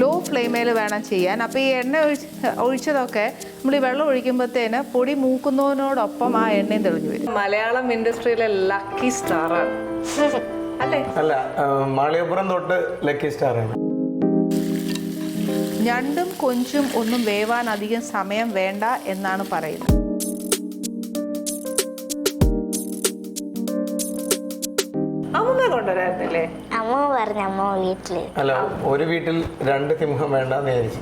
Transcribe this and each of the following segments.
Law ഫ്ലെയിമിൽ വേണം ചെയ്യാൻ. അപ്പോൾ ഈ എണ്ണ ഒഴിച്ച് ഒഴിച്ചതൊക്കെ നമ്മൾ ഈ വെള്ളം ഒഴിക്കുമ്പോഴത്തേന് പൊടി മൂക്കുന്നതിനോടൊപ്പം ആ എണ്ണയും തെളിഞ്ഞു വരും. മലയാളം ഇൻഡസ്ട്രിയിലെ ലക്കി സ്റ്റാറാണ് അല്ലേ? മാളികപ്പുറം തൊട്ട് ലക്കി സ്റ്റാറാണ് ഞണ്ടും കൊഞ്ചും ഒന്നും വേവാൻ അധികം സമയം വേണ്ട എന്നാണ് പറയുന്നത്. പറഞ്ഞു അമ്മ വീട്ടിൽ അല്ല ഒരു വീട്ടിൽ രണ്ട് സിംഹം വേണ്ടെന്ന് വിചാരിച്ചു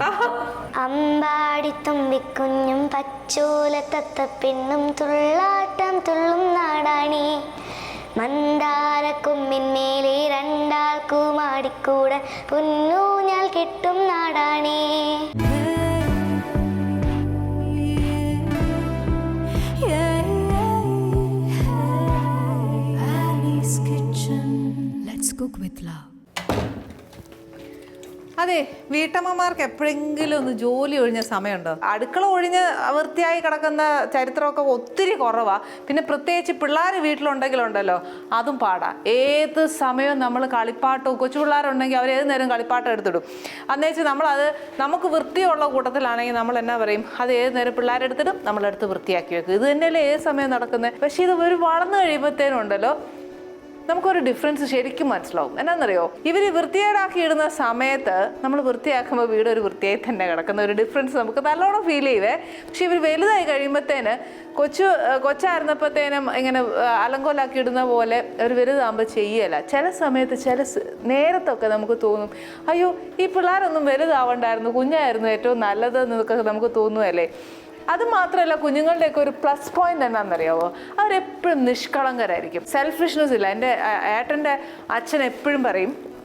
തുമ്പിക്കുഞ്ഞും പച്ചോല തത്തപ്പെണ്ണും തുള്ളാട്ടം തുള്ളും നാടാണി മന്ദാര കൊമ്പിന്മേലെ രണ്ടാൾക്കുമാടിക്കൂടെ പൊന്നൂഞ്ഞാൽ കിട്ടും നാടാണേ. Let's cook with love. അതെ വീട്ടമ്മമാർക്ക് എപ്പോഴെങ്കിലും ഒന്ന് ജോലി ഒഴിഞ്ഞ സമയമുണ്ടോ? അടുക്കള ഒഴിഞ്ഞ് വൃത്തിയായി കിടക്കുന്ന ചരിത്രമൊക്കെ ഒത്തിരി കുറവാ. പിന്നെ പ്രത്യേകിച്ച് പിള്ളേർ വീട്ടിലുണ്ടെങ്കിലുണ്ടല്ലോ അതും പാടാ. ഏത് സമയവും നമ്മൾ കളിപ്പാട്ടവും കൊച്ചു പിള്ളേരുണ്ടെങ്കിൽ അവർ ഏത് നേരം കളിപ്പാട്ടം എടുത്തിടും. അന്നേച്ച് നമ്മളത് നമുക്ക് വൃത്തിയുള്ള കൂട്ടത്തിലാണെങ്കിൽ നമ്മൾ എന്നാ പറയും? അത് ഏത് നേരം പിള്ളേരെടുത്തിടും നമ്മളെടുത്ത് വൃത്തിയാക്കി വെക്കും. ഇത് തന്നെയല്ലേ ഏത് സമയം നടക്കുന്നത് പക്ഷേ ഇത് ഒരു വളർന്നു കഴിയുമ്പോഴത്തേനും ഉണ്ടല്ലോ നമുക്കൊരു ഡിഫറൻസ് ശരിക്കും മനസ്സിലാവും. എന്നാണെന്നറിയോ ഇവർ വൃത്തികേടാക്കി ഇടുന്ന സമയത്ത് നമ്മൾ വൃത്തിയാക്കുമ്പോൾ വീട് ഒരു വൃത്തിയായി തന്നെ കിടക്കുന്ന ഒരു ഡിഫറൻസ് നമുക്ക് നല്ലോണം ഫീൽ ചെയ്യുവേ പക്ഷെ ഇവർ വലുതായി കഴിയുമ്പോഴത്തേന് കൊച്ചു കൊച്ചായിരുന്നപ്പോഴത്തേനും ഇങ്ങനെ അലങ്കോലാക്കി ഇടുന്ന പോലെ ഒരു വലുതാകുമ്പോൾ ചെയ്യല ചില സമയത്ത് ചില നേരത്തൊക്കെ നമുക്ക് തോന്നും അയ്യോ ഈ പിള്ളേരൊന്നും വലുതാവണ്ടായിരുന്നു കുഞ്ഞായിരുന്നു ഏറ്റവും നല്ലത് എന്നൊക്കെ നമുക്ക് തോന്നുമല്ലേ അത് മാത്രമല്ല കുഞ്ഞുങ്ങളുടെയൊക്കെ ഒരു പ്ലസ് പോയിന്റ് എന്നാണെന്നറിയാവോ അവരെപ്പോഴും നിഷ്കളങ്കരായിരിക്കും. സെൽഫിഷ്നെസ് ഇല്ല. എന്റെ ഏട്ടന്റെ അച്ഛൻ എപ്പോഴും പറയും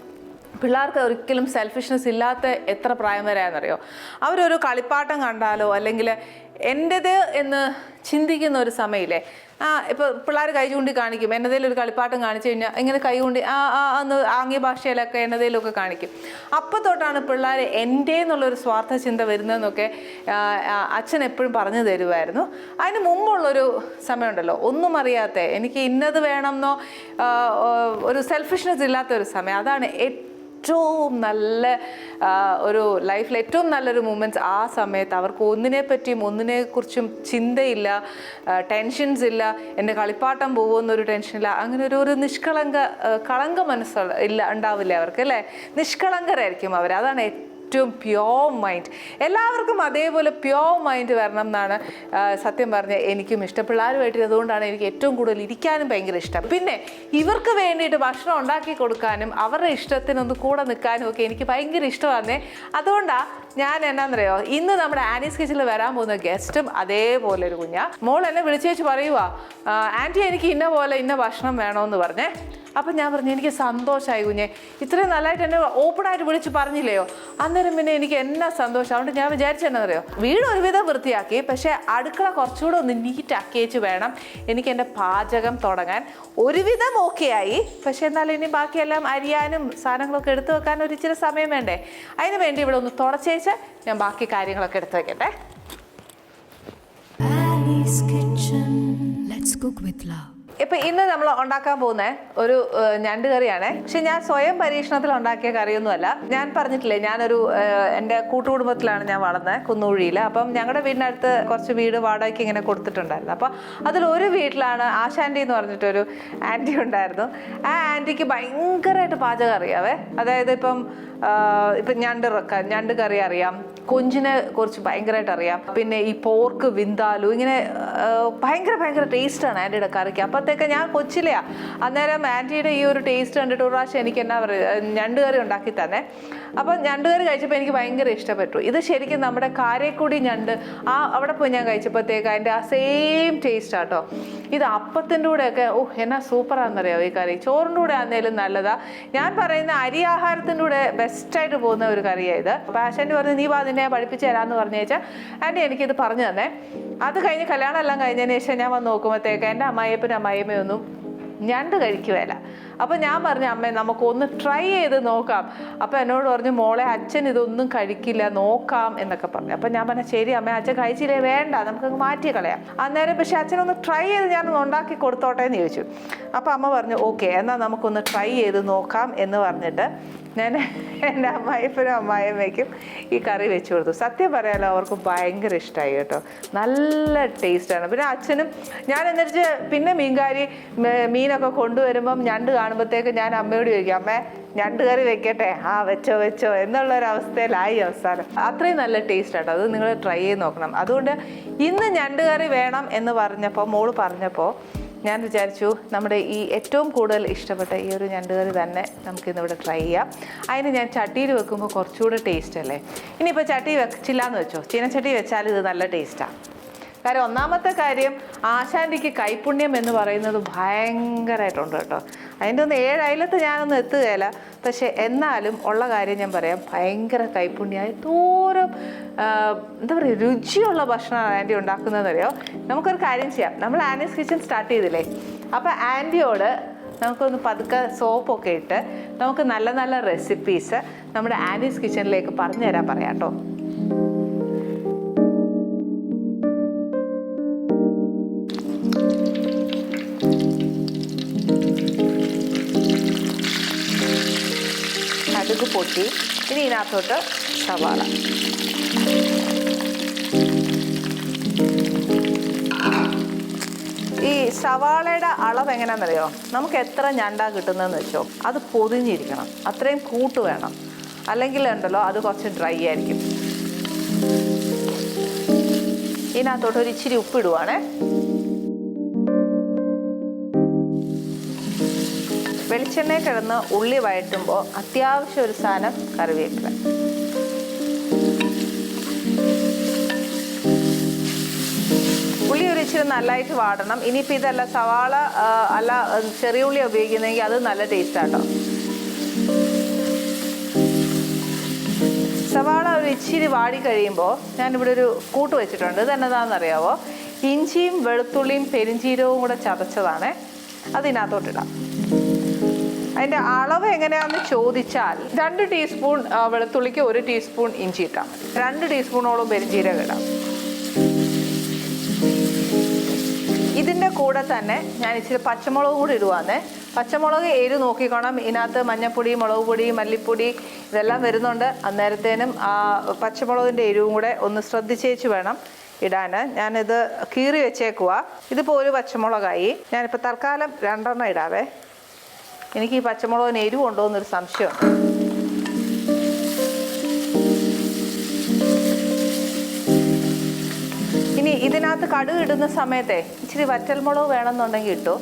പിള്ളേർക്ക് ഒരിക്കലും സെൽഫിഷ്നെസ് ഇല്ലാത്ത എത്ര പ്രായം വരെയാണെന്നറിയോ? അവരൊരു കളിപ്പാട്ടം കണ്ടാലോ? അല്ലെങ്കിൽ എന്റേത് എന്ന് ചിന്തിക്കുന്ന ഒരു സമയമില്ലേ? ആ ഇപ്പോൾ പിള്ളേർ കൈ ചൂണ്ടി കാണിക്കും. എന്നതേലും ഒരു കളിപ്പാട്ടം കാണിച്ചു കഴിഞ്ഞാൽ ഇങ്ങനെ കൈ ചൂണ്ടി ആ ആ എന്ന് ആംഗ്യ ഭാഷയിലൊക്കെ എന്നതേലുമൊക്കെ കാണിക്കും. അപ്പോൾ തൊട്ടാണ് പിള്ളേർ എന്റെ എന്നുള്ളൊരു സ്വാർത്ഥ ചിന്ത വരുന്നതെന്നൊക്കെ അച്ഛൻ എപ്പോഴും പറഞ്ഞു തരുമായിരുന്നു അതിന് മുമ്പുള്ളൊരു സമയമുണ്ടല്ലോ ഒന്നും അറിയാത്ത എനിക്ക് ഇന്നത് വേണമെന്നോ ഒരു സെൽഫിഷ്നെസ് ഇല്ലാത്ത ഒരു സമയം. അതാണ് ഏറ്റവും നല്ല ആ, ഒരു ലൈഫിൽ ഏറ്റവും നല്ലൊരു മൂമെന്റ്സ് ആ സമയത്ത് അവർക്ക് ഒന്നിനെ പറ്റിയും ഒന്നിനെ കുറിച്ചും ചിന്തയില്ല ടെൻഷൻസ് ഇല്ല എന്റെ കളിപ്പാട്ടം പോകുമെന്നൊരു ടെൻഷനില്ല അങ്ങനെ ഒരു ഒരു നിഷ്കളങ്ക കളങ്ക മനസ്സുള്ള ഇല്ല ഉണ്ടാവില്ല അവർക്ക് അല്ലേ? നിഷ്കളങ്കരായിരിക്കും അവർ. അതാണ് ഏറ്റവും പ്യോർ മൈൻഡ് എല്ലാവർക്കും അതേപോലെ പ്യോർ മൈൻഡ് വരണം എന്നാണ് സത്യം പറഞ്ഞ എനിക്കും ഇഷ്ടം പിള്ളേരുമായിട്ട് അതുകൊണ്ടാണ് എനിക്ക് ഏറ്റവും കൂടുതൽ ഇരിക്കാനും ഭയങ്കര ഇഷ്ടം. പിന്നെ ഇവർക്ക് വേണ്ടിയിട്ട് ഭക്ഷണം ഉണ്ടാക്കി കൊടുക്കാനും അവരുടെ ഇഷ്ടത്തിനൊന്ന് കൂടെ നിൽക്കാനും ഒക്കെ എനിക്ക് ഭയങ്കര ഇഷ്ടമാണ് അതുകൊണ്ടാണ് ഞാൻ എന്നാന്നറിയോ ഇന്ന് നമ്മുടെ ആനീസ് കിച്ചണിൽ വരാൻ പോകുന്ന ഗസ്റ്റും അതേപോലെ ഒരു കുഞ്ഞാ. മോൾ എന്നെ വിളിച്ചേച്ച് പറയുവാ ആന്റി എനിക്ക് ഇന്ന പോലെ ഇന്ന ഭക്ഷണം വേണമെന്ന് പറഞ്ഞേ. അപ്പം ഞാൻ പറഞ്ഞു എനിക്ക് സന്തോഷമായി കുഞ്ഞെ. ഇത്രയും നല്ലതായിട്ട് എന്നെ ഓപ്പണായിട്ട് വിളിച്ച് പറഞ്ഞില്ലയോ? അന്നേരം പിന്നെ എനിക്ക് എന്നാ സന്തോഷം? അതുകൊണ്ട് ഞാൻ വിചാരിച്ചെന്നറിയോ വീട് ഒരുവിധം വൃത്തിയാക്കി പക്ഷേ അടുക്കള കുറച്ചുകൂടെ ഒന്ന് നീറ്റ് വെച്ച് വേണം എനിക്ക് എന്റെ പാചകം തുടങ്ങാൻ. ഒരുവിധം ഓക്കെ ആയി പക്ഷേ എന്നാലും ഇനി ബാക്കിയെല്ലാം അരിയാനും സാധനങ്ങളൊക്കെ എടുത്തു വെക്കാൻ ഒരു ഇച്ചിരി സമയം വേണ്ടേ? അതിന് വേണ്ടി ഇവിടെ ഒന്ന് തുടച്ചേച്ച് ഞാൻ ബാക്കി കാര്യങ്ങളൊക്കെ എടുത്തു വെക്കട്ടെ. Kitchen. Let's cook with love. ഇപ്പൊ ഇന്ന് നമ്മൾ ഉണ്ടാക്കാൻ പോകുന്ന ഒരു ഞണ്ട് കറിയാണ്. പക്ഷെ ഞാൻ സ്വയം പരീക്ഷണത്തിൽ ഉണ്ടാക്കിയ കറിയൊന്നുമല്ല. ഞാൻ പറഞ്ഞിട്ടില്ലേ ഞാനൊരു എന്റെ കൂട്ടുകുടുംബത്തിലാണ് ഞാൻ വളർന്നത് കുന്നൂഴിയിൽ അപ്പം ഞങ്ങളുടെ വീടിനടുത്ത് കുറച്ച് വീട് വാടകയ്ക്ക് ഇങ്ങനെ കൊടുത്തിട്ടുണ്ടായിരുന്നു. അപ്പൊ അതിൽ ഒരു വീട്ടിലാണ് ആശാന്റി എന്ന് പറഞ്ഞിട്ടൊരു ആന്റി ഉണ്ടായിരുന്നു. ആ ആന്റിക്ക് ഭയങ്കരമായിട്ട് പാചകം അറിയാവേ. അതായത് ഇപ്പം ഇപ്പം ഞണ്ട് ഞണ്ട് കറി അറിയാം. കൊഞ്ചിനെ കുറിച്ച് ഭയങ്കരമായിട്ട് അറിയാം. പിന്നെ ഈ പോർക്ക് വിന്താലു ഇങ്ങനെ ഭയങ്കര ഭയങ്കര ആണ് ആന്റിയുടെ കറിക്ക്. അപ്പോഴത്തേക്ക് ഞാൻ കൊച്ചിലെയാണ് അന്നേരം ആന്റിയുടെ ഈ ഒരു ടേസ്റ്റ് കണ്ടിട്ട് ഒരു പ്രാവശ്യം എനിക്ക് എന്നാ പറയുക ഞണ്ട് കറി ഉണ്ടാക്കി തന്നെ. അപ്പം ഞണ്ടുകറി കഴിച്ചപ്പോൾ എനിക്ക് ഭയങ്കര ഇഷ്ടപ്പെട്ടു. ഇത് ശരിക്കും നമ്മുടെ കാരേക്കുടി ഞണ്ട് ആ അവിടെ പോയി ഞാൻ കഴിച്ചപ്പോഴത്തേക്ക് അതിന്റെ ആ സെയിം ടേസ്റ്റ് ആട്ടോ. ഇത് അപ്പത്തിന്റെ കൂടെയൊക്കെ ഓ എന്നാ സൂപ്പറാണെന്നറിയാമോ ഈ കറി? ചോറിന്റെ കൂടെ ആണെങ്കിലും നല്ലതാ. ഞാൻ പറയുന്ന അരി ആഹാരത്തിന്റെ കൂടെ ബെസ്റ്റായിട്ട് പോകുന്ന ഒരു കറിയാണ് ഇത്. പറഞ്ഞ് നീ വാ നിന്നെ പഠിപ്പിച്ച് തരാമെന്ന് പറഞ്ഞു വെച്ചാൽ ആന്റി എനിക്കിത് പറഞ്ഞു തന്നെ. അത് കഴിഞ്ഞ് കല്യാണം എല്ലാം കഴിഞ്ഞതിന് ശേഷം ഞാൻ വന്ന് നോക്കുമ്പോഴത്തേക്ക് എന്റെ അമ്മായിയപ്പനും അമ്മായിയമ്മയൊന്നും ഞണ്ട് കഴിക്കുവേല. അപ്പോൾ ഞാൻ പറഞ്ഞു അമ്മേ നമുക്കൊന്ന് ട്രൈ ചെയ്ത് നോക്കാം. അപ്പോൾ എന്നോട് പറഞ്ഞു മോളെ അച്ഛൻ ഇതൊന്നും കഴിക്കില്ല നോക്കാം എന്നൊക്കെ പറഞ്ഞു. അപ്പോൾ ഞാൻ പറഞ്ഞു ശരി അമ്മ അച്ഛൻ കഴിച്ചില്ലേ? വേണ്ട നമുക്ക് മാറ്റി കളയാം. അന്നേരം പക്ഷേ അച്ഛനൊന്ന് ട്രൈ ചെയ്ത് ഞാൻ ഉണ്ടാക്കി കൊടുത്തോട്ടെ എന്ന് ചോദിച്ചു. അപ്പോൾ അമ്മ പറഞ്ഞു ഓക്കെ എന്നാൽ നമുക്കൊന്ന് ട്രൈ ചെയ്ത് നോക്കാം എന്ന് പറഞ്ഞിട്ട് ഞാൻ എന്റെ അമ്മായിപ്പനും അമ്മായിയമ്മയ്ക്കും ഈ കറി വെച്ച് കൊടുത്തു. സത്യം പറയാലോ അവർക്ക് ഭയങ്കര ഇഷ്ടമായി കേട്ടോ. നല്ല ടേസ്റ്റാണ് പിന്നെ അച്ഛനും ഞാൻ എന്നിട്ട് പിന്നെ മീൻകാരി മീനൊക്കെ കൊണ്ടുവരുമ്പം ഞണ്ട് കാണുമ്പോഴത്തേക്ക് ഞാൻ അമ്മയോട് ചോദിക്കും അമ്മേ ഞണ്ട് കറി വെക്കട്ടെ? ആ വെച്ചോ വെച്ചോ എന്നുള്ള ഒരു അവസ്ഥയിലായി അവസാനം. അത്രയും നല്ല ടേസ്റ്റ് ആട്ടോ. അത് നിങ്ങൾ ട്രൈ ചെയ്ത് നോക്കണം. അതുകൊണ്ട് ഇന്ന് ഞണ്ട് കറി വേണം എന്ന് പറഞ്ഞപ്പോൾ മോൾ പറഞ്ഞപ്പോൾ ഞാൻ വിചാരിച്ചു നമ്മുടെ ഈ ഏറ്റവും കൂടുതൽ ഇഷ്ടപ്പെട്ട ഈ ഒരു ഞണ്ട് കറി തന്നെ നമുക്ക് ഇന്നിവിടെ ട്രൈ ചെയ്യാം. അതിന് ഞാൻ ചട്ടിയിൽ വെക്കുമ്പോൾ കുറച്ചുകൂടെ ടേസ്റ്റ് അല്ലേ? ഇനിയിപ്പോൾ ചട്ടി വെച്ചില്ല എന്ന് വെച്ചോ? ചീനച്ചട്ടി വെച്ചാൽ ഇത് നല്ല ടേസ്റ്റാണ് കാര്യം ഒന്നാമത്തെ കാര്യം ആശാന്തിക്ക് കൈപുണ്യം എന്ന് പറയുന്നത് ഭയങ്കരമായിട്ടുണ്ട് കേട്ടോ. അതിന്റെ ഒന്ന് ഏഴ് അയലത്ത് ഞാനൊന്നും എത്തുകയില്ല. പക്ഷെ എന്നാലും ഉള്ള കാര്യം ഞാൻ പറയാം ഭയങ്കര കൈപുണ്യമായ ദൂരം എന്താ പറയുക രുചിയുള്ള ഭക്ഷണമാണ് ആന്റി ഉണ്ടാക്കുന്നതെന്നറിയോ നമുക്കൊരു കാര്യം ചെയ്യാം. നമ്മൾ ആനീസ് കിച്ചൺ സ്റ്റാർട്ട് ചെയ്തില്ലേ? അപ്പോൾ ആന്റിയോട് നമുക്കൊന്ന് പതുക്കെ സോപ്പൊക്കെ ഇട്ട് നമുക്ക് നല്ല നല്ല റെസിപ്പീസ് നമ്മുടെ ആനീസ് കിച്ചണിലേക്ക് പറഞ്ഞു തരാൻ പറയാം കേട്ടോ. കടുക് പൊട്ടി ഇനി ഇതിനകത്തോട്ട് സവാള. ഈ സവാളയുടെ അളവ് എങ്ങനെയാണെന്നറിയോ? നമുക്ക് എത്ര ഞണ്ടാ കിട്ടുന്നതെന്ന് വെച്ചോ? അത് പൊതിഞ്ഞിരിക്കണം. അത്രയും കൂട്ട് വേണം. അല്ലെങ്കിൽ ഉണ്ടല്ലോ അത് കുറച്ച് ഡ്രൈ ആയിരിക്കും. ഇതിനകത്തോട്ട് ഒരു ഇച്ചിരി ഉപ്പിടുവാണേ. വെളിച്ചെണ്ണയിൽ കിടന്ന് ഉള്ളി വഴറ്റുമ്പോൾ അത്യാവശ്യം ഒരു സാധനം കറിവേപ്പില. ഉള്ളി ഒരു നല്ലതായിട്ട് വാടണം. ഇനിയിപ്പോൾ ഇതല്ല സവാള അല്ല ചെറിയ ഉള്ളി ഉപയോഗിക്കുന്നെങ്കിൽ അത് നല്ല ടേസ്റ്റ് ആട്ടോ. സവാള ഒരു ഇച്ചിരി വാടി കഴിയുമ്പോൾ ഞാനിവിടെ ഒരു കൂട്ട് വെച്ചിട്ടുണ്ട്. ഇതെന്നതാണെന്നറിയാവോ ഇഞ്ചിയും വെളുത്തുള്ളിയും പെരിഞ്ചീരവും കൂടെ ചതച്ചതാണ്. അതിനകത്തോട്ടിടാം. അതിന്റെ അളവ് എങ്ങനെയാണെന്ന് ചോദിച്ചാൽ രണ്ട് ടീസ്പൂൺ വെളുത്തുള്ളിക്ക് ഒരു ടീസ്പൂൺ ഇഞ്ചി ഇട്ടാൽ മതി. രണ്ട് ടീസ്പൂണോളം പെരിഞ്ചീരകം ഇടാം. ഇതിന്റെ കൂടെ തന്നെ ഞാൻ ഇച്ചിരി പച്ചമുളക് കൂടി ഇടുവാന്നേ. പച്ചമുളക് എരി നോക്കിക്കോണം. ഇതിനകത്ത് മഞ്ഞപ്പൊടി മുളക് പൊടി മല്ലിപ്പൊടി ഇതെല്ലാം വരുന്നുണ്ട്. അന്നേരത്തേനും ആ പച്ചമുളകിന്റെ എരിവും കൂടെ ഒന്ന് ശ്രദ്ധിച്ചേച്ച് വേണം ഇടാൻ ഞാനിത് കീറി വെച്ചേക്കുവാ. ഇതിപ്പോൾ ഒരു പച്ചമുളകായി. ഞാനിപ്പോൾ തൽക്കാലം രണ്ടെണ്ണം ഇടാവേ. എനിക്ക് ഈ പച്ചമുളകിന് എരിവുണ്ടോ എന്നൊരു സംശയം. ഇനി ഇതിനകത്ത് കടുക് ഇടുന്ന സമയത്തെ ഇച്ചിരി വറ്റൽമുളക് വേണമെന്നുണ്ടെങ്കിൽ ഇട്ടു.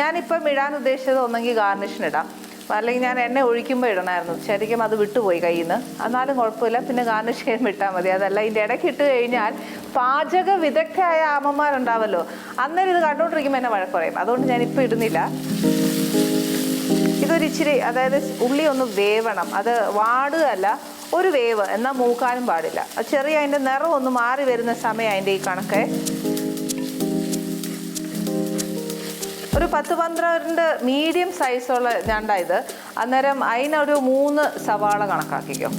ഞാനിപ്പം ഇടാൻ ഉദ്ദേശിച്ചത് ഒന്നെങ്കിൽ ഗാർണിഷിന് ഇടാം. അല്ലെങ്കിൽ ഞാൻ എണ്ണ ഒഴിക്കുമ്പോൾ ഇടണമായിരുന്നു ശരിക്കും അത് വിട്ടുപോയി കയ്യിൽ നിന്ന് എന്നാലും കുഴപ്പമില്ല. പിന്നെ ഗാർണിഷ് ചെയ്യുമ്പോൾ ഇട്ടാൽ മതി. അതല്ല ഇതിന്റെ ഇടയ്ക്ക് ഇട്ട് കഴിഞ്ഞാൽ പാചക വിദഗ്ധയായ അമ്മമാരുണ്ടാവല്ലോ. അന്നേരം ഇത് കണ്ടുകൊണ്ടിരിക്കുമ്പോൾ എന്നെ വഴക്ക് പറയും. അതുകൊണ്ട് ഞാനിപ്പോൾ ഇടുന്നില്ല. ഇതൊരു ഇച്ചിരി അതായത് ഉള്ളി ഒന്ന് വേവണം. അത് വാടുകയല്ല ഒരു വേവ്. എന്നാൽ മൂക്കാനും പാടില്ല. ചെറിയ അതിന്റെ നിറം ഒന്ന് മാറി വരുന്ന സമയം അതിന്റെ ഈ കണക്ക്. ഒരു പത്ത് പന്ത്രണ്ട് മീഡിയം സൈസുള്ള ഞണ്ട ഇത്. അന്നേരം അതിനൊരു മൂന്ന് സവാള കണക്കാക്കിക്കോ.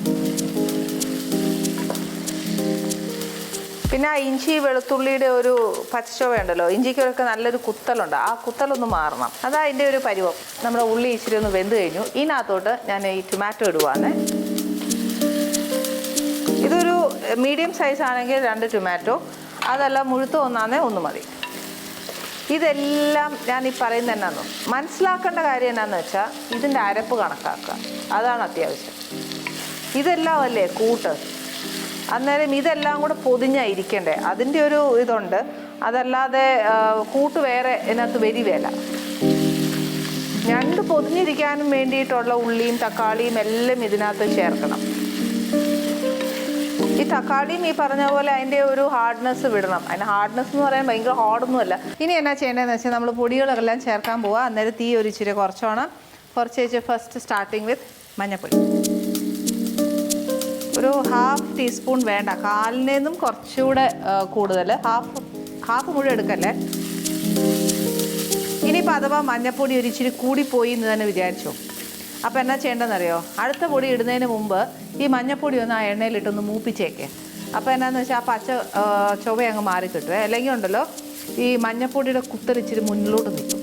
പിന്നെ ആ ഇഞ്ചി വെളുത്തുള്ളിയുടെ ഒരു പച്ചച്ചോവ ഉണ്ടല്ലോ ഇഞ്ചിക്കൊക്കെ നല്ലൊരു കുത്തലുണ്ട്. ആ കുത്തലൊന്ന് മാറണം. അതാ അതിന്റെ ഒരു പരിവം. നമ്മുടെ ഉള്ളി ഇച്ചിരി ഒന്ന് വെന്ത് കഴിഞ്ഞു. ഇതിനകത്തോട്ട് ഞാൻ ഈ ടൊമാറ്റോ ഇടുവാണ്. ഇതൊരു മീഡിയം സൈസ് ആണെങ്കിൽ രണ്ട് ടൊമാറ്റോ അതല്ല മുഴുത്ത ഒന്നാന്നേ ഒന്ന് മതി. ഇതെല്ലാം ഞാൻ ഈ പറയുന്നത് എന്നാന്ന് മനസ്സിലാക്കേണ്ട കാര്യം എന്നാന്ന് വെച്ചാൽ ഇതിന്റെ അരപ്പ് കണക്കാക്കുക. അതാണ് അത്യാവശ്യം. ഇതെല്ലാം അല്ലേ കൂട്ട്? അന്നേരം ഇതെല്ലാം കൂടെ പൊതിഞ്ഞായിരിക്കണ്ടേ? അതിന്റെ ഒരു ഇതുണ്ട്. അതല്ലാതെ കൂട്ട് വേറെ ഇതിനകത്ത് വരിവേല ഞണ്ട് പൊതിഞ്ഞിരിക്കാനും വേണ്ടിയിട്ടുള്ള ഉള്ളിയും തക്കാളിയും എല്ലാം ഇതിനകത്ത് ചേർക്കണം. ഈ തക്കാളിയും ഈ പറഞ്ഞ പോലെ അതിന്റെ ഒരു ഹാർഡ്നെസ് വിടണം. അതിന് ഹാർഡ്നെസ് എന്ന് പറയാൻ ഭയങ്കര ഹാർഡൊന്നുമല്ല ഇനി എന്നാ ചെയ്യേണ്ടതെന്ന് വെച്ചാൽ നമ്മൾ പൊടികളെല്ലാം ചേർക്കാൻ പോവുക അന്നേരം തീ ഒരു ഇച്ചിരി കുറച്ചോണം. കുറച്ച് വെച്ച് ഫസ്റ്റ് സ്റ്റാർട്ടിങ് വിത്ത് മഞ്ഞൾപ്പൊടി ഒരു ഹാഫ് ടീസ്പൂൺ വേണ്ട. കാലിനേന്നും കുറച്ചുകൂടെ കൂടുതൽ. ഹാഫ് ഹാഫ് മുഴുവൻ എടുക്കല്ലേ? ഇനിയിപ്പോൾ അഥവാ മഞ്ഞപ്പൊടി ഒരു ഇച്ചിരി കൂടിപ്പോയി എന്ന് തന്നെ വിചാരിച്ചു. അപ്പോൾ എന്നാ ചെയ്യേണ്ടതെന്നറിയോ? അടുത്ത പൊടി ഇടുന്നതിന് മുമ്പ് ഈ മഞ്ഞപ്പൊടി ഒന്ന് ആ എണ്ണയിലിട്ടൊന്ന് മൂപ്പിച്ചേക്കേ. അപ്പോൾ എന്നാന്ന് വെച്ചാൽ ആ പച്ച ചുവ അങ്ങ് മാറി അല്ലെങ്കിൽ ഉണ്ടല്ലോ ഈ മഞ്ഞപ്പൊടിയുടെ കുത്തരിച്ചിരി മുന്നിലോട്ട് നിൽക്കും.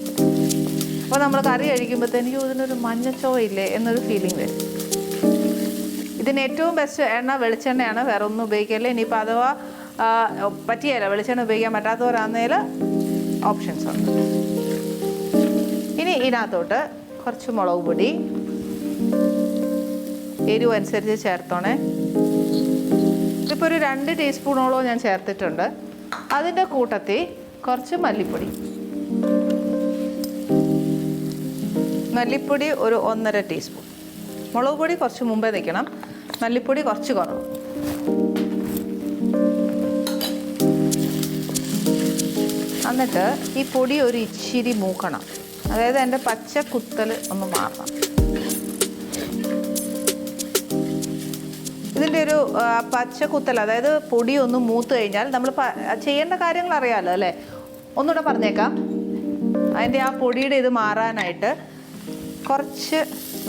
അപ്പോൾ നമ്മൾ കറി കഴിക്കുമ്പോഴത്തേനും ഇതിനൊരു മഞ്ഞച്ചോവയില്ലേ എന്നൊരു ഫീലിംഗ് വരും. ഇതിന് ഏറ്റവും ബെസ്റ്റ് എണ്ണ വെളിച്ചെണ്ണയാണ്. വേറെ ഒന്നും ഉപയോഗിക്കില്ല? ഇനിയിപ്പോൾ അഥവാ പറ്റിയല്ല വെളിച്ചെണ്ണ ഉപയോഗിക്കാൻ പറ്റാത്തവരാന്നേൽ ഓപ്ഷൻസ് ഉണ്ട്. ഇനി ഇതിനകത്തോട്ട് കുറച്ച് മുളക് പൊടി എരിവ് അനുസരിച്ച് ചേർത്തോണേ. ഇതിപ്പോൾ ഒരു രണ്ട് ടീസ്പൂണോളം ഞാൻ ചേർത്തിട്ടുണ്ട്. അതിന്റെ കൂട്ടത്തിൽ കുറച്ച് മല്ലിപ്പൊടി. മല്ലിപ്പൊടി ഒരു ഒന്നര ടീസ്പൂൺ മുളക് പൊടി കുറച്ച് മുമ്പേ നിൽക്കണം. മല്ലിപ്പൊടി കുറച്ച് കുറവ്. എന്നിട്ട് ഈ പൊടി ഒരു ഇച്ചിരി മൂക്കണം. അതായത് എന്റെ പച്ച കുത്തൽ ഒന്ന് മാറണം. ഇതിന്റെ ഒരു പച്ച കുത്തൽ അതായത് പൊടി ഒന്ന് മൂത്ത് കഴിഞ്ഞാൽ നമ്മൾ ചെയ്യേണ്ട കാര്യങ്ങൾ അറിയാമല്ലോ അല്ലേ? ഒന്നുകൂടെ പറഞ്ഞേക്കാം. അതിന്റെ ആ പൊടിയുടെ ഇത് മാറാനായിട്ട് കുറച്ച്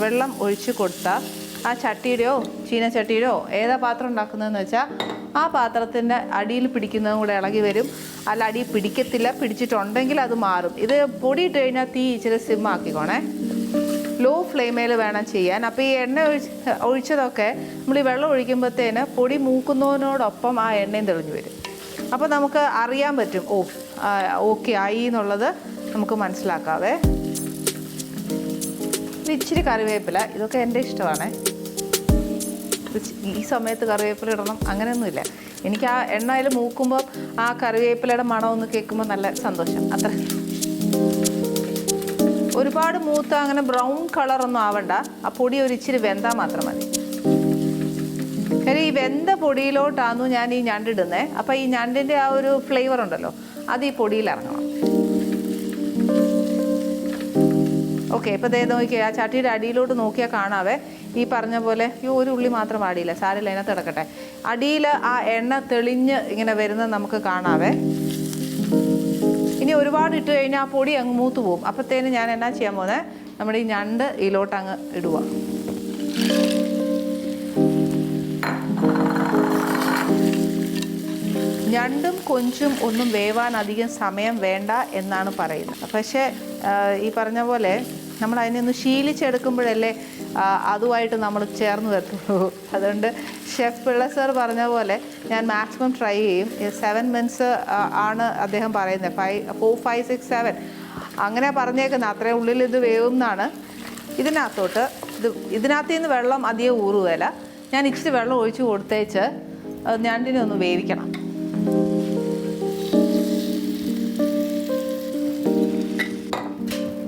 വെള്ളം ഒഴിച്ച് കൊടുത്താൽ ആ ചട്ടിയുടെയോ ചീനച്ചട്ടിയുടെയോ ഏതാ പാത്രം ഉണ്ടാക്കുന്നതെന്ന് വെച്ചാൽ ആ പാത്രത്തിന്റെ അടിയിൽ പിടിക്കുന്നതും കൂടെ ഇളകി വരും. അല്ല അടി പിടിക്കത്തില്ല പിടിച്ചിട്ടുണ്ടെങ്കിൽ അത് മാറും. ഇത് പൊടി ഇട്ട് കഴിഞ്ഞാൽ തീ ഇച്ചിരി സിം ആക്കിക്കോണേ. ലോ ഫ്ലെയിമേൽ വേണം ചെയ്യാൻ. അപ്പോൾ ഈ എണ്ണ ഒഴിച്ച് ഒഴിച്ചതൊക്കെ നമ്മൾ ഈ വെള്ളം ഒഴിക്കുമ്പോഴത്തേന് പൊടി മൂക്കുന്നതിനോടൊപ്പം ആ എണ്ണയും തെളിഞ്ഞു വരും. അപ്പോൾ നമുക്ക് അറിയാൻ പറ്റും ഓ ഓക്കെ ആയി എന്നുള്ളത് നമുക്ക് മനസ്സിലാക്കാവേ. ഇച്ചിരി കറിവേപ്പില ഇതൊക്കെ എന്റെ ഇഷ്ടമാണ്. ഈ സമയത്ത് കറിവേപ്പില ഇടണം അങ്ങനെയൊന്നുമില്ല. എനിക്ക് ആ എണ്ണയിൽ മൂക്കുമ്പോൾ ആ കറിവേപ്പിലയുടെ മണം ഒന്ന് കേൾക്കുമ്പോൾ നല്ല സന്തോഷം. അത്ര. ഒരുപാട് മൂത്ത അങ്ങനെ ബ്രൗൺ കളറൊന്നും ആവണ്ട. ആ പൊടി ഒരു ഇച്ചിരി വെന്താൽ മാത്രം മതി. കാര്യം ഈ വെന്ത പൊടിയിലോട്ടാന്നു ഞാൻ ഈ ഞണ്ടിടുന്നത് അപ്പം ഈ ഞണ്ടിന്റെ ആ ഒരു ഫ്ലേവർ ഉണ്ടല്ലോ അത് ഈ പൊടിയിൽ ഇറങ്ങണം. ഓക്കെ ഇപ്പം ദേ നോക്കിയാൽ ആ ചട്ടിയുടെ അടിയിലോട്ട് നോക്കിയാൽ കാണാവേ. ഈ പറഞ്ഞ പോലെ ഈ ഒരു ഉള്ളി മാത്രം അടിയില്ല സാരില്ല അതിനകത്ത് കിടക്കട്ടെ. അടിയിൽ ആ എണ്ണ തെളിഞ്ഞ് ഇങ്ങനെ വരുന്നത് നമുക്ക് കാണാവേ. ഇനി ഒരുപാട് ഇട്ട് കഴിഞ്ഞാൽ ആ പൊടി അങ്ങ് മൂത്ത് പോകും. അപ്പത്തേന് ഞാൻ എന്നാ ചെയ്യാൻ പോകുന്നത് നമ്മുടെ ഈ ഞണ്ട് ഇതിലോട്ട് അങ്ങ് ഇടുക. ഞണ്ടും കൊഞ്ചും ഒന്നും വേവാൻ അധികം സമയം വേണ്ട എന്നാണ് പറയുന്നത്. പക്ഷേ ഈ പറഞ്ഞ പോലെ നമ്മൾ അതിനെ ഒന്ന് ശീലിച്ചെടുക്കുമ്പോഴല്ലേ അതുമായിട്ട് നമ്മൾ ചേർന്ന് വരത്തുള്ളൂ അതുകൊണ്ട് ഷെഫ് പിള്ള സർ പറഞ്ഞ പോലെ ഞാൻ മാക്സിമം ട്രൈ ചെയ്യും. സെവൻ മിനിറ്റ്സ് ആണ് അദ്ദേഹം പറയുന്നത്. Five four five six seven അങ്ങനെ പറഞ്ഞേക്കുന്നത്. അത്രയും ഉള്ളിൽ ഇത് വേവും എന്നാണ് ഇതിനകത്തോട്ട് ഇത് ഇതിനകത്ത് നിന്ന് വെള്ളം അധികം ഊറുകയില്ല. ഞാൻ ഇച്ചിരി വെള്ളം ഒഴിച്ച് കൊടുത്തേച്ച് ഞാൻ ഞണ്ടിനെ ഒന്ന് വേവിക്കണം.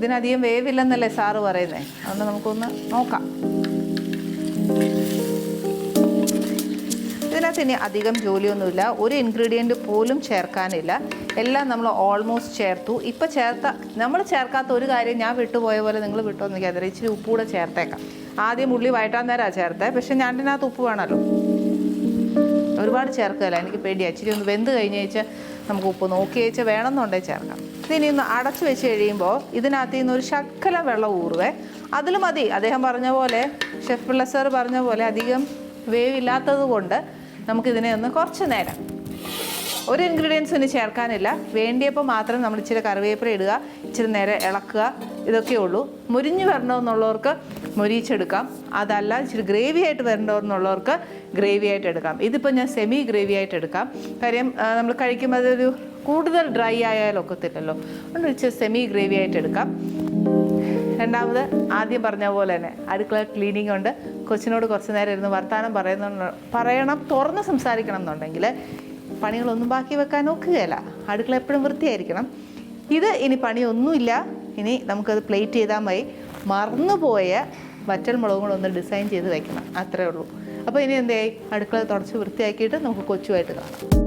ഇതിനധികം വേവില്ലെന്നല്ലേ സാറ് പറയുന്നത് അതുകൊണ്ട് നമുക്കൊന്ന് നോക്കാം. ഇതിനകത്ത് ഇനി അധികം ജോലിയൊന്നുമില്ല. ഒരു ഇൻഗ്രീഡിയന്റ് പോലും ചേർക്കാനില്ല. എല്ലാം നമ്മൾ ഓൾമോസ്റ്റ് ചേർത്തു. ഇപ്പം ചേർത്ത നമ്മൾ ചേർക്കാത്ത ഒരു കാര്യം ഞാൻ വിട്ടുപോയ പോലെ നിങ്ങൾ വിട്ടോന്ന് അതിൽ ഇച്ചിരി ഉപ്പ് കൂടെ ചേർത്തേക്കാം. ആദ്യം ഉള്ളി വയറ്റാൻ നേരമാണ് ചേർത്തത് പക്ഷേ ഞാൻ അതിനകത്ത് ഉപ്പ് വേണമല്ലോ. ഒരുപാട് ചേർക്കുകയല്ല. എനിക്ക് പേടിയാണ് ഇച്ചിരി ഒന്ന് വെന്ത് കഴിഞ്ഞ് വെച്ചാൽ നമുക്ക് ഉപ്പ് നോക്കി വെച്ച് വേണമെന്നുണ്ടെങ്കിൽ ചേർക്കാം. ഇതിനി ഒന്ന് അടച്ചു വെച്ച് കഴിയുമ്പോൾ ഇതിനകത്ത് നിന്ന് ഒരു ശക്കല വെള്ളം ഊറുവേ. അതിൽ മതി. അദ്ദേഹം പറഞ്ഞ പോലെ ഷെഫ് പിള്ള സാർ പറഞ്ഞ പോലെ അധികം വേവില്ലാത്തത് കൊണ്ട് നമുക്കിതിനെ ഒന്ന് കുറച്ച് നേരം ഒരു ഇൻഗ്രീഡിയൻസ് ഒന്നും ചേർക്കാനില്ല. വേണ്ടിയപ്പോൾ മാത്രം നമ്മൾ ഇച്ചിരി കറിവേപ്പില ഇടുക ഇച്ചിരി നേരെ ഇളക്കുക ഇതൊക്കെ ഉള്ളൂ. മുരിഞ്ഞ് വരണമെന്നുള്ളവർക്ക് മുരിച്ചെടുക്കാം അതല്ല ഇച്ചിരി ഗ്രേവി ആയിട്ട് വരണമെന്നുള്ളവർക്ക് ഗ്രേവി ആയിട്ട് എടുക്കാം. ഇതിപ്പോൾ ഞാൻ സെമി ഗ്രേവി ആയിട്ട് എടുക്കാം. കാര്യം നമ്മൾ കഴിക്കുമ്പോൾ അതൊരു കൂടുതൽ ഡ്രൈ ആയാലൊക്കത്തില്ലല്ലോ അതുകൊണ്ട് ഇച്ചിരി സെമി ഗ്രേവി ആയിട്ട് എടുക്കാം. രണ്ടാമത് ആദ്യം പറഞ്ഞ പോലെ തന്നെ അടുക്കള ക്ലീനിങ് ഉണ്ട്. കൊച്ചിനോട് കുറച്ച് നേരം ഇരുന്ന് വർത്തമാനം പറയുന്ന പറയണം തുറന്ന് സംസാരിക്കണം എന്നുണ്ടെങ്കിൽ പണികളൊന്നും ബാക്കി വെക്കാൻ നോക്കുകയല്ല. അടുക്കള എപ്പോഴും വൃത്തിയായിരിക്കണം. ഇത് ഇനി പണിയൊന്നുമില്ല. ഇനി നമുക്കത് പ്ലേറ്റ് ചെയ്താൽ മതി. മറന്നുപോയ വറ്റൽ മുളകും കൂടെ ഒന്ന് ഡിസൈൻ ചെയ്ത് വയ്ക്കണം അത്രേ ഉള്ളൂ. അപ്പോൾ ഇനി എന്തായി അടുക്കള തുടച്ച് വൃത്തിയാക്കിയിട്ട് നമുക്ക് കൊച്ചുമായിട്ട് കാണാം.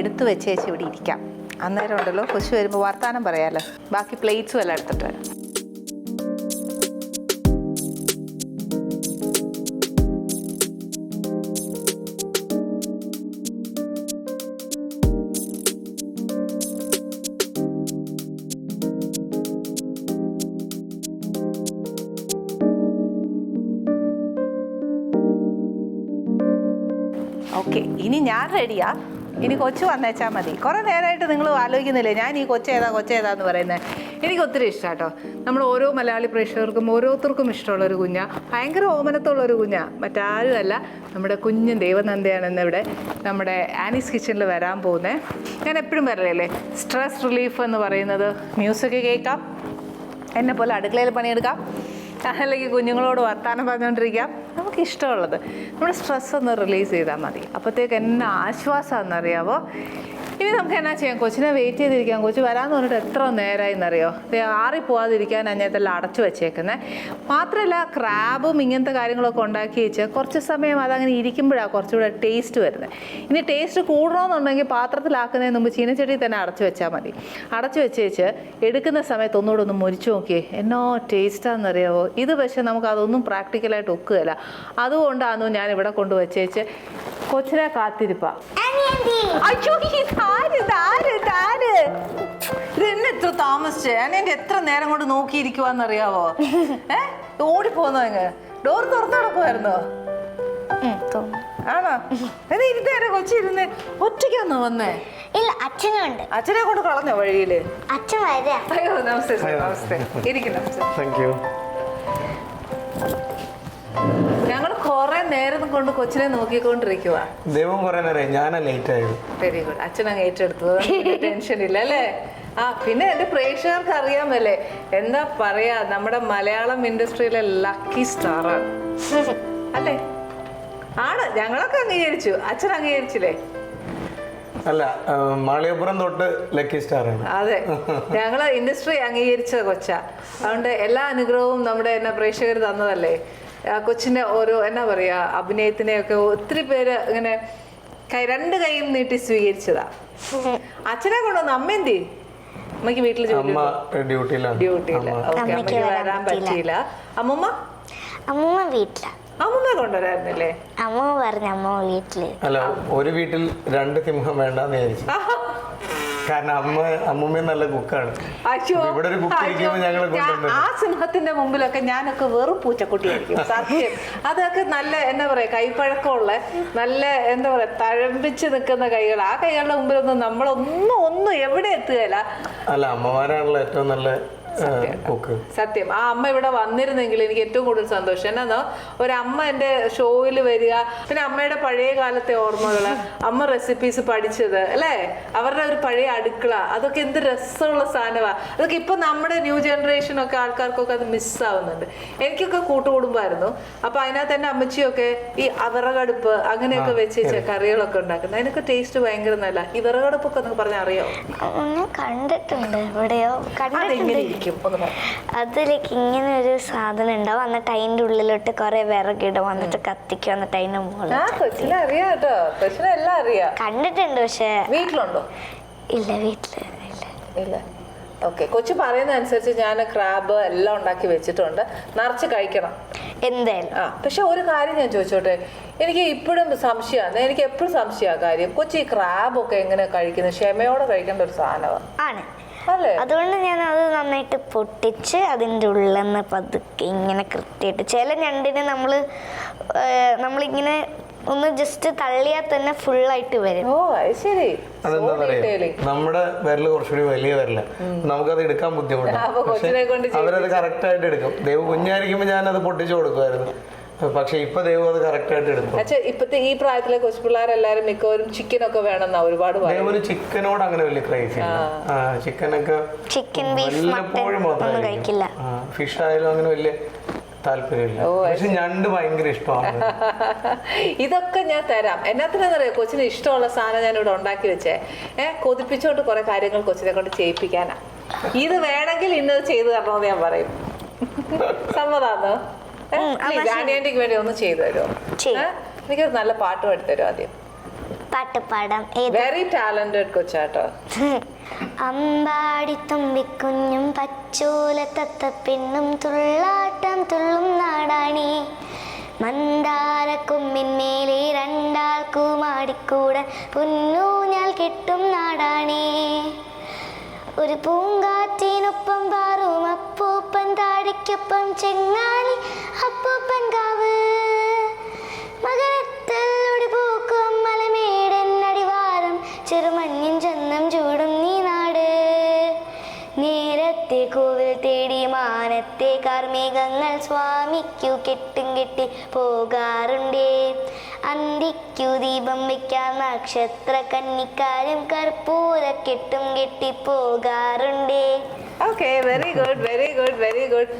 എടുത്തു വെച്ചേച്ച് ഇവിടെ ഇരിക്കാം. അന്നേരം ഉണ്ടല്ലോ കൊച്ചു വരുമ്പോൾ വർത്തമാനം പറയാമല്ലോ ബാക്കി പ്ലേറ്റ്സും എല്ലാം എടുത്തിട്ട് വരാം. ഓക്കെ ഇനി ഞാൻ റെഡിയാ ഇനി കൊച്ചു വന്നേച്ചാൽ മതി. കുറേ നേരമായിട്ട് നിങ്ങൾ ആലോചിക്കുന്നില്ലേ? ഞാൻ ഈ കൊച്ചേതാ കൊച്ചേതാന്ന് പറയുന്നത് എനിക്ക് ഒത്തിരി ഇഷ്ടമാണ് കേട്ടോ നമ്മൾ ഓരോ മലയാളി പ്രേക്ഷകർക്കും ഓരോരുത്തർക്കും ഇഷ്ടമുള്ള ഒരു കുഞ്ഞാ. ഭയങ്കര ഓമനത്തുള്ള ഒരു കുഞ്ഞാ. മറ്റാരുമല്ല. നമ്മുടെ കുഞ്ഞ് ദേവനന്ദയാണ് ഇവിടെ നമ്മുടെ ആനീസ് കിച്ചണിൽ വരാൻ പോകുന്നത് ഞാൻ എപ്പോഴും പറയലേ സ്ട്രെസ് റിലീഫ് എന്ന് പറയുന്നത്. മ്യൂസിക് കേൾക്കാം. എന്നെ പോലെ അടുക്കളയിൽ പണിയെടുക്കാം. അല്ലെങ്കിൽ കുഞ്ഞുങ്ങളോട് വർത്താനം പറഞ്ഞുകൊണ്ടിരിക്കാം നമുക്ക് ഇഷ്ടമുള്ളത് നമ്മുടെ സ്ട്രെസ് ഒന്ന് റിലീസ് ചെയ്താൽ മതി. അപ്പോഴത്തേക്ക് എന്നാ ആശ്വാസമാണെന്നറിയാവോ? ഇനി നമുക്ക് എന്നാ ചെയ്യാം? കൊച്ചിനെ വെയിറ്റ് ചെയ്തിരിക്കാം. കൊച്ചു വരാമെന്ന് പറഞ്ഞിട്ട് എത്ര നേരമായി എന്നറിയോ ആറി പോവാതിരിക്കാൻ അതിനകത്തെല്ലാം അടച്ചു വെച്ചേക്കുന്നത് മാത്രമല്ല ക്രാബും ഇങ്ങനത്തെ കാര്യങ്ങളൊക്കെ ഉണ്ടാക്കി വെച്ച് കുറച്ച് സമയം അതങ്ങനെ ഇരിക്കുമ്പോഴാണ് കുറച്ചുകൂടെ ടേസ്റ്റ് വരുന്നത് ഇനി ടേസ്റ്റ് കൂടണമെന്നുണ്ടെങ്കിൽ പാത്രത്തിലാക്കുന്നതിന് മുമ്പ് ചീനച്ചെടി തന്നെ അടച്ചു വെച്ചാൽ മതി. അടച്ചു വെച്ച് വെച്ച് എടുക്കുന്ന സമയത്ത് ഒന്നുകൂടെ ഒന്ന് മുരിച്ചു നോക്കിയേ. എന്നോ ടേസ്റ്റാണെന്നറിയാവോ ഇത് പക്ഷേ നമുക്ക് അതൊന്നും പ്രാക്ടിക്കലായിട്ട് ഒക്കുകയില്ല. അതുകൊണ്ടാണ് ഞാൻ ഇവിടെ കൊണ്ട് വെച്ചേച്ച് കൊച്ചിനെ കാത്തിരിപ്പാ. അയ്യോ ഇതാര് ഇതാര് ഇതാര്? ഇത് എന്നെ എത്ര താമസിച്ചേ? ഞാൻ എന്റെ എത്ര നേരം കൊണ്ട് നോക്കിയിരിക്കുവാന്നറിയാവോ? ഏ? ഓടിപ്പോന്നോ അങ്ങ് ഡോർ തുറന്നു കിടക്കുമായിരുന്നോ ആണോ? എന്നാ ഇരുന്നേരെ കൊച്ചിരുന്ന് ഒറ്റയ്ക്കാന്നോ വന്നേ? ഇല്ല അച്ഛനുണ്ട്. അച്ഛനെ കൊണ്ട് കളഞ്ഞോ വഴിയിൽ? അച്ഛൻ വരാ. അയ്യോ നമസ്തേ നമസ്തേ. ഇരിക്കും നമസ്തേ. താങ്ക് യു ഞങ്ങൾ കുറെ നേരം കൊണ്ട് കൊച്ചിനെ നോക്കിക്കൊണ്ടിരിക്കുക ദൈവം കുറേ നേരം ഞാനാ ലേറ്റ് ആയത്. വെരി ഗുഡ് അച്ഛൻ അങ്ങ് ഏറ്റെടുത്തു ടെൻഷൻ ഇല്ല അല്ലേ? ആ പിന്നെ എന്റെ പ്രേക്ഷകർക്ക് അറിയാമല്ലേ? എന്താ പറയാ നമ്മുടെ മലയാളം ഇൻഡസ്ട്രിയിലെ ലക്കി സ്റ്റാറാണ് അല്ലേ? ആണ്. ഞങ്ങളൊക്കെ അംഗീകരിച്ചു. അച്ഛൻ അംഗീകരിച്ചില്ലേ? അല്ല മാളിയപുരം മാളികപ്പുറം തൊട്ട് ലക്കി സ്റ്റാറാണ് അതെ. ഞങ്ങൾ ഇൻഡസ്ട്രി അംഗീകരിച്ച കൊച്ച. അതുകൊണ്ട് എല്ലാ അനുഗ്രഹവും നമ്മുടെ എന്നാ പ്രേക്ഷകർ തന്നതല്ലേ? കൊച്ചിന്റെ ഓരോ എന്നാ പറയാ അഭിനയത്തിനെയൊക്കെ ഒത്തിരി പേര് ഇങ്ങനെ കൈ രണ്ട് കൈയും നീട്ടി സ്വീകരിച്ചതാ. അച്ഛനെ കൊണ്ടുവന്ന് അമ്മ എന്തി അമ്മയ്ക്ക് വീട്ടിൽ ഡ്യൂട്ടിയിലാണ്. ഡ്യൂട്ടിയില്ല ഓക്കെ അമ്മയ്ക്ക് വരാൻ പറ്റിയില്ല. അമ്മമ്മ? അമ്മൂമ്മ വീട്ടിലാ. അമ്മമ്മ കൊണ്ടുവരായിരുന്നില്ലേ അമ്മ പറഞ്ഞു അമ്മ വീട്ടിൽ. അല്ല ഒരു വീട്ടിൽ രണ്ട് സിംഹം വേണ്ടെന്ന് വിചാരിച്ചു. കാരണം അമ്മ അമ്മൂമ്മ നല്ല കുക്കാണ്. ഇവിടെ ഒരു കുക്ക് അയ്യോ, ഇരിക്കുമ്പോൾ ഞങ്ങളെ കൊണ്ടുവന്നത് ആ സിംഹത്തിന്റെ മുമ്പിലൊക്കെ ഞാനൊക്കെ വെറും പൂച്ചക്കുട്ടിയായിരിക്കും സത്യം. അതൊക്കെ നല്ല എന്താ പറയാ കൈപ്പഴക്കമുള്ള നല്ല എന്താ പറയാ തഴമ്പിച്ച് നിൽക്കുന്ന കൈകൾ ആ കൈകളുടെ മുമ്പിലൊന്നും നമ്മളൊന്നും ഒന്നും എവിടെ എത്തുകയില്ല. അല്ല അമ്മമാരാണല്ലോ ഏറ്റവും നല്ല സത്യം. ആ അമ്മ ഇവിടെ വന്നിരുന്നെങ്കിൽ എനിക്ക് ഏറ്റവും കൂടുതൽ സന്തോഷം. എന്നാന്നോ? ഒരമ്മ എന്റെ ഷോയിൽ വരിക. പിന്നെ അമ്മയുടെ പഴയ കാലത്തെ ഓർമ്മകൾ അമ്മ റെസിപ്പീസ് പഠിച്ചത് അല്ലേ? അവരുടെ ഒരു പഴയ അടുക്കള. അതൊക്കെ എന്ത് രസമുള്ള സാധനമാണ് അതൊക്കെ ഇപ്പൊ നമ്മുടെ ന്യൂ ജനറേഷനൊക്കെ ആൾക്കാർക്കൊക്കെ അത് മിസ്സാവുന്നുണ്ട് എനിക്കൊക്കെ കൂട്ടുകുടുംബമായിരുന്നു. അപ്പൊ അതിനകത്ത് തന്നെ അമ്മച്ചിയൊക്കെ ഈ അവറകടുപ്പ് അങ്ങനെയൊക്കെ വെച്ച് കറികളൊക്കെ ഉണ്ടാക്കുന്നത്. അതിനൊക്കെ ടേസ്റ്റ് ഭയങ്കര നല്ല ഈ വിറകടുപ്പൊക്കെ എന്നൊക്കെ പറഞ്ഞാൽ അറിയാമോ ഞാൻ കണ്ടിട്ടുണ്ട്. എവിടെയോ കണ്ടിട്ടുണ്ട്. അതിലേക്ക് ഇങ്ങനെ ഒരു സാധനം ഉണ്ടാവും എന്നിട്ട് അതിന്റെ ഉള്ളിലോട്ട് കുറെ വിറകിടും എന്നിട്ട് കത്തിക്കും. എന്നിട്ട് അതിന്റെ മുകളിൽ കൊച്ചിനെ അറിയാം കേട്ടോ കൊച്ചിനെ എല്ലാം അറിയാം. കണ്ടിട്ടുണ്ട് പക്ഷെ വീട്ടിലുണ്ടോ? ഇല്ല വീട്ടിൽ ഇല്ല. ഇല്ല. ഓക്കെ. കൊച്ചു പറയുന്ന അനുസരിച്ച് ഞാൻ ക്രാബ് എല്ലാം ഉണ്ടാക്കി വെച്ചിട്ടുണ്ട്. നിറച്ച് കഴിക്കണം. എന്തായാലും. ആ പക്ഷെ ഒരു കാര്യം ഞാൻ ചോദിച്ചോട്ടെ? എനിക്ക് ഇപ്പോഴും സംശയമാണ്. എനിക്ക് എപ്പോഴും സംശയമാണ് കാര്യം. കൊച്ചു ഈ ക്രാബ് ഒക്കെ എങ്ങനെ കഴിക്കുന്നത് ക്ഷമയോടെ കഴിക്കേണ്ട ഒരു സാധനമാണ് ആണ്. അതുകൊണ്ട് ഞാൻ അത് നന്നായിട്ട് പൊട്ടിച്ച് അതിന്റെ ഉള്ളിൽ നിന്ന് പതുക്കെ ഇങ്ങനെ കൃത്യമായിട്ട് ചില ഞണ്ടിനെ നമ്മൾ നമ്മളിങ്ങനെ ഒന്ന് ജസ്റ്റ് തള്ളിയാൽ തന്നെ ഫുൾ ആയിട്ട് വരും. ഓ അത് ശരി. അതെന്താ. പറയാ? നമ്മുടെ വിരൽ കുറച്ചുകൂടി വലിയ വിരല. നമുക്കത് എടുക്കാൻ ബുദ്ധിമുട്ടാണ് അവരത് കറക്റ്റ് ആയിട്ട് എടുക്കും. ദൈവം കുഞ്ഞായിരിക്കുമ്പോൾ അത് പൊട്ടിച്ചു കൊടുക്കുമായിരുന്നു. പക്ഷെ ഇപ്പൊ ദൈവം അത് കറക്റ്റ് ആയിട്ട് എടുക്കും അച്ഛാ ഇപ്പത്തെ ഈ പ്രായത്തിലെ കൊച്ചു പിള്ളേരെല്ലാരും മിക്കവരും ചിക്കൻ ഒക്കെ വേണമെന്നാ ഒരുപാട് പറയും ദൈവം ചിക്കനോട് അങ്ങനെ വലിയ ക്രൈസ് ഇല്ല. ചിക്കനൊക്കെ ചിക്കൻ ബീഫ് വല്ലപ്പോഴും ഒന്നും കഴിക്കില്ല. ഫിഷ് ആയാലും അങ്ങനെ വലിയ താല്പര്യമില്ല. പക്ഷെ ഞണ്ട് ഭയങ്കര ഇഷ്ടമാണ്. ഇതൊക്കെ ഞാൻ തരാം. എന്നാത്തിനെന്നറിയോ കൊച്ചിന് ഇഷ്ടമുള്ള സാധനം ഞാൻ ഇവിടെ ഉണ്ടാക്കി വെച്ചേ. ഏഹ് കൊതിപ്പിച്ചോണ്ട് കുറെ കാര്യങ്ങൾ കൊച്ചിനെ കൊണ്ട് ചെയ്യിപ്പിക്കാനാ. ഇത് വേണമെങ്കിൽ ഇന്നത് ചെയ്തു തരണമെന്ന് ഞാൻ പറയും. സമ്മതാന്ന്? എന്നാ ആന്റിക്ക് വേണ്ടി ഒന്ന് ചെയ്തു തരുമോ എനിക്ക് നല്ല പാട്ട് പാടി തരുമോ ആദ്യം? പാട്ട് പാടാം വെരി ടാലന്റഡ് കൊച്ചാട്ടോ. അമ്പാടി തുമ്പിക്കുഞ്ഞും പച്ചോല തത്തപ്പെണ്ണും തുള്ളാട്ടം തുള്ളും നാടാണി. മന്ദാരക്കുമ്മിന്മേലെ രണ്ടാൾ രണ്ടാൾക്കുമാടിക്കൂടെ പൊന്നൂഞ്ഞാൽ കിട്ടും നാടാണേ. ഒരു പൂങ്കാറ്റിനൊപ്പം പാറും അപ്പൂപ്പൻ താടിക്കൊപ്പം ചെങ്ങാലി അപ്പൂപ്പൻ കാവ്. മകരത്തിൽ ഒടി പൂക്കും ചെറുമഞ്ഞും ചന്നം ചൂടും നീ നാട്. നേരത്തെ കോവിൽ തേടി മാനത്തെ കാർമേഘങ്ങൾ സ്വാമിക്കു കെട്ടും കെട്ടി പോകാറുണ്ടേ. അന്തിക്കു ദീപം വെക്കാൻ നക്ഷത്ര കന്നിക്കാരും കർപ്പൂര കെട്ടും കെട്ടി പോകാറുണ്ടേ okay very good very good very good